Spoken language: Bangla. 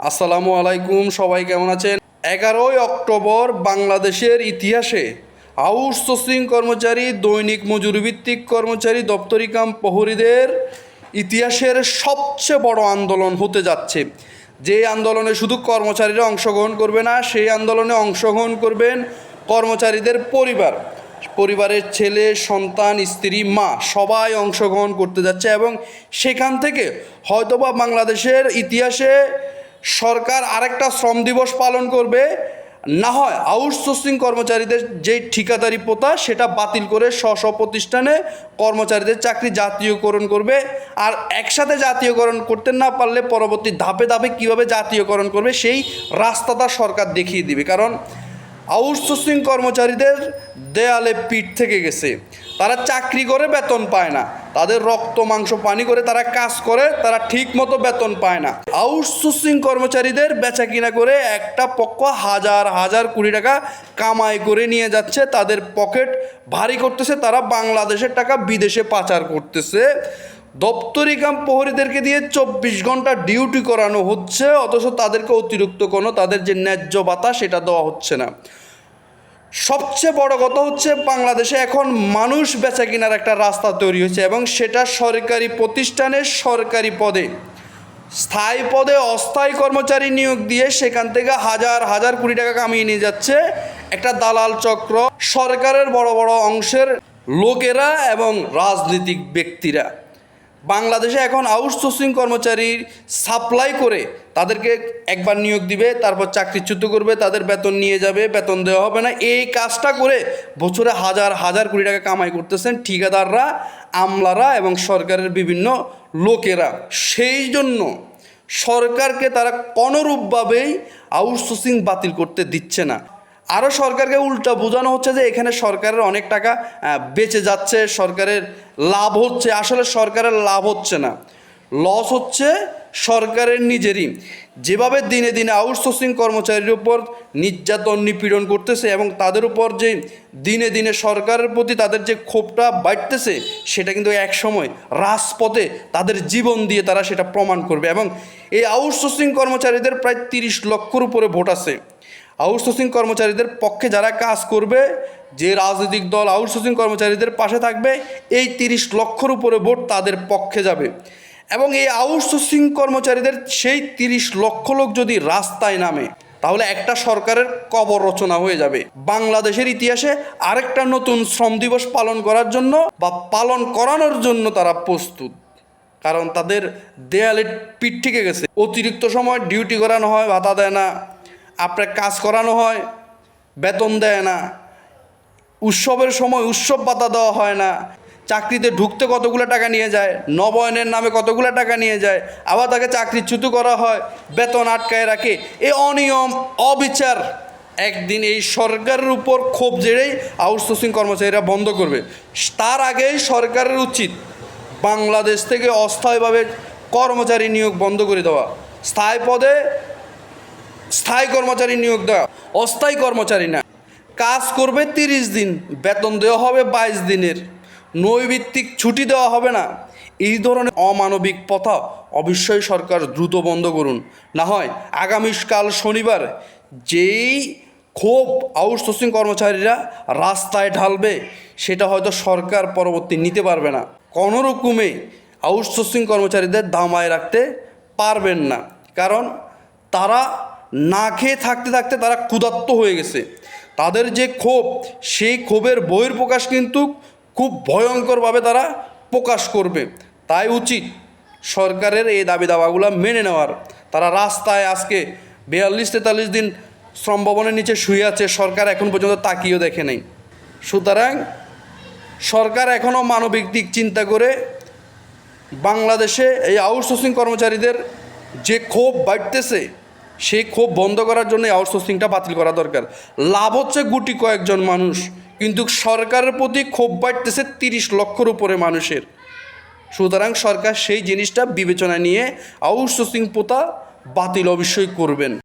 আসসালামু আলাইকুম, সবাই কেমন আছেন? এগারোই অক্টোবর বাংলাদেশের ইতিহাসে আউটসোর্সিং কর্মচারী, দৈনিক মজুরিভিত্তিক কর্মচারী দপ্তরি কাম প্রহরীদের ইতিহাসের সবচেয়ে বড় আন্দোলন হতে যাচ্ছে। যে আন্দোলনে শুধু কর্মচারীরা অংশগ্রহণ করবে না, সেই আন্দোলনে অংশগ্রহণ করবেন কর্মচারীদের পরিবার। পরিবারের ছেলে, সন্তান, স্ত্রী, মা, সবাই অংশগ্রহণ করতে যাচ্ছে এবং সেখান থেকে হয়তোবা বাংলাদেশের ইতিহাসে সরকার আরেকটা শ্রম দিবস পালন করবে। না হয় আউটসোর্সিং কর্মচারীদের যে ঠিকাদারি প্রথা সেটা বাতিল করে স্ব স্ব প্রতিষ্ঠানে কর্মচারীদের চাকরি জাতীয়করণ করবে। আর একসাথে জাতীয়করণ করতে না পারলে পরবর্তী ধাপে ধাপে কীভাবে জাতীয়করণ করবে, সেই রাস্তাটা সরকার দেখিয়ে দিবে। কারণ আউটসোর্সিং কর্মচারীদের দেয়ালে পিঠ থেকে গেছে। তারা চাকরি করে, বেতন পায় না। তাদের রক্ত, মাংস, পানি করে তারা কাজ করে, তারা ঠিক মতো বেতন পায় না। আউটসোর্সিং কর্মচারীদের বেচা কিনা করে একটা পক্ষ হাজার হাজার কোটি টাকা কামাই করে নিয়ে যাচ্ছে, তাদের পকেট ভারী করতেছে, তারা বাংলাদেশের টাকা বিদেশে পাচার করতেছে। দপ্তরি কাম প্রহরীদেরকে দিয়ে চব্বিশ ঘণ্টা ডিউটি করানো হচ্ছে, অথচ তাদেরকে অতিরিক্ত কোনো তাদের যে ন্যায্য ভাতা সেটা দেওয়া হচ্ছে না। সবচেয়ে বড় কথা হচ্ছে বাংলাদেশে এখন মানুষ বেচা কেনার একটা রাস্তা তৈরি হয়েছে এবং সেটা সরকারি প্রতিষ্ঠানের সরকারি পদে। স্থায়ী পদে অস্থায়ী কর্মচারী নিয়োগ দিয়ে সেখান থেকে হাজার হাজার কোটি টাকা কামিয়ে নিয়ে যাচ্ছে একটা দালাল চক্র। সরকারের বড় বড় অংশের লোকেরা এবং রাজনৈতিক ব্যক্তিরা। বাংলাদেশে এখন আউটসোর্সিং কর্মচারী সাপ্লাই করে তাদেরকে একবার নিয়োগ দিবে, তারপর চাকরিচ্যুত করবে, তাদের বেতন নিয়ে যাবে, বেতন দেওয়া হবে না। এই কাজটা করে বছরে হাজার হাজার কোটি টাকা কামাই করতেছেন ঠিকাদাররা, আমলারা এবং সরকারের বিভিন্ন লোকেরা। সেই জন্য সরকারকে তারা কোনোরূপভাবেই আউটসোর্সিং বাতিল করতে দিচ্ছে না। আরও সরকারকে উল্টা বোঝানো হচ্ছে যে এখানে সরকারের অনেক টাকা বেঁচে যাচ্ছে, সরকারের লাভ হচ্ছে। আসলে সরকারের লাভ হচ্ছে না। লস হচ্ছে সরকারের নিজেরই। যেভাবে দিনে দিনে আউটসোর্সিং কর্মচারীর উপর নির্যাতন, নিপীড়ন করতেছে এবং তাদের উপর যে দিনে দিনে সরকারের প্রতি তাদের যে ক্ষোভটা বাড়তেছে, সেটা কিন্তু এক সময় রাজপথে তাদের জীবন দিয়ে তারা সেটা প্রমাণ করবে এবং এই আউটসোর্সিং কর্মচারীদের প্রায় তিরিশ লক্ষর উপরে ভোট আছে। আউটসোর্সিং কর্মচারীদের পক্ষে যারা কাজ করবে, যে রাজনৈতিক দল আউটসোর্সিং কর্মচারীদের পাশে থাকবে, এই তিরিশ লক্ষর উপরে ভোট তাদের পক্ষে যাবে। এবং এই আউটসোর্সিং কর্মচারীদের সেই তিরিশ লক্ষ লোক যদি রাস্তায় নামে, তাহলে একটা সরকারের কবর রচনা হয়ে যাবে। বাংলাদেশের ইতিহাসে আরেকটা নতুন শ্রম দিবস পালন করার জন্য বা পালন করানোর জন্য তারা প্রস্তুত। কারণ তাদের দেয়ালে পিঠ থেকে গেছে। অতিরিক্ত সময় ডিউটি করানো হয়, ভাতা দেয় না। আপনার কাজ করানো হয়, বেতন দেয় না। উৎসবের সময় উৎসব ভাতা দেওয়া হয় না। চাকরিতে ঢুকতে কতগুলো টাকা নিয়ে যায়, নবয়নের নামে কতগুলো টাকা নিয়ে যায়, আবার তাকে চাকরিচ্যুত করা হয়, বেতন আটকায় রাখে এই অনিয়ম, অবিচার। একদিন এই সরকারের উপর ক্ষোভ জেড়েই আউটসোর্সিং কর্মচারীরা বন্ধ করবে। তার আগেই সরকারের উচিত বাংলাদেশ থেকে অস্থায়ীভাবে কর্মচারী নিয়োগ বন্ধ করে দেওয়া, স্থায়ী পদে স্থায়ী কর্মচারী নিয়োগ দেওয়া, অস্থায়ী কর্মচারী না। কাজ করবে তিরিশ দিন, বেতন দেওয়া হবে বাইশ দিনের। নৈভিত্তিক ছুটি দেওয়া হবে না। এই ধরনের অমানবিক প্রথা অবশ্যই সরকার দ্রুত বন্ধ করুন। না হয় আগামীকাল শনিবার যেই ক্ষোভ আউটসোর্সিং কর্মচারীরা রাস্তায় ঢালবে, সেটা হয়তো সরকার পরবর্তী নিতে পারবে না। কোনো রকমে আউটসোর্সিং কর্মচারীদের দামায় রাখতে পারবেন না। কারণ তারা না খেয়ে থাকতে থাকতে তারা ক্ষুধার্ত হয়ে গেছে। তাদের যে ক্ষোভ, সেই ক্ষোভের বহির্প্রকাশ কিন্তু খুব ভয়ঙ্করভাবে তারা প্রকাশ করবে। তাই উচিত সরকারের এই দাবি দাওয়াগুলো মেনে নেওয়ার। তারা রাস্তায় আজকে বিয়াল্লিশ তেতাল্লিশ দিন শ্রম ভবনের নিচে শুয়ে আছে, সরকার এখন পর্যন্ত তাকিয়েও দেখে নেই। সুতরাং সরকার এখনও মানবিক দিক চিন্তা করে বাংলাদেশে এই আউটসোর্সিং কর্মচারীদের যে ক্ষোভ বাড়তেছে, সেই ক্ষোভ বন্ধ করার জন্য আউটসোর্সিংটা বাতিল করা দরকার। লাভ হচ্ছে গুটি কয়েকজন মানুষ। কিন্তু সরকারের প্রতি ক্ষোভ বাড়তেছে তিরিশ লক্ষর উপরে মানুষের। সুতরাং সরকার সেই জিনিসটা বিবেচনা নিয়ে আউটসোর্সিং পোতা বাতিল অবশ্যই করবেন।